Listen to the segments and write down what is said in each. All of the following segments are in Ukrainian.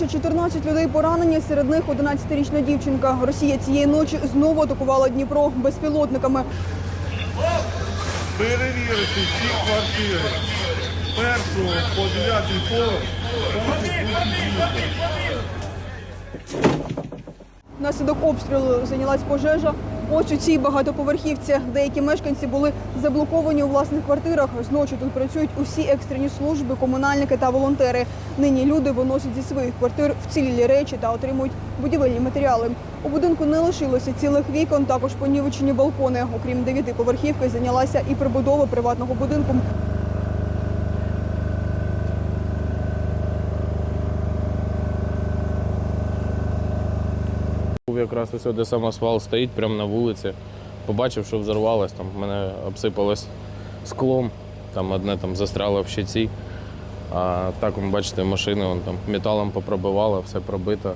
Щонайменше 14 людей поранені, серед них 11-річна дівчинка. Росія цієї ночі знову атакувала Дніпро безпілотниками. перевірити всі квартири Першу першого по дев'ятий поверх. Внаслідок обстрілу зайнялась пожежа. Ось у цій багатоповерхівці. Деякі мешканці були заблоковані у власних квартирах. Зночі тут працюють усі екстрені служби, комунальники та волонтери. Нині люди виносять зі своїх квартир вцілілі речі та отримують будівельні матеріали. У будинку не лишилося цілих вікон, також понівечені балкони. Окрім дев'ятиповерхівки, зайнялася і прибудова приватного будинку. Був якраз ось де самосвал стоїть прямо на вулиці. Побачив, що взорвалось, там мене обсипалось склом, там одне там застряло в щиці. А так, ви бачите, машини вон, там металом попробивало, все пробито.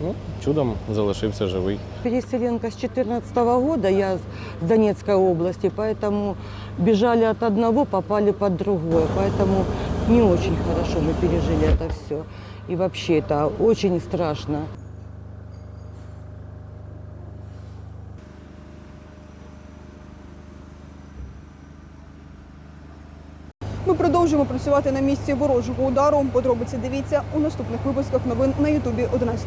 Ну, чудом залишився живий. Переселенка с 2014 года, я с Донецкой области, поэтому бежали от одного, попали под другое. Поэтому не очень хорошо мы пережили это все. И вообще это очень страшно. Ми продовжуємо працювати на місці ворожого удару. Подробиці дивіться у наступних випусках новин на Ютубі 11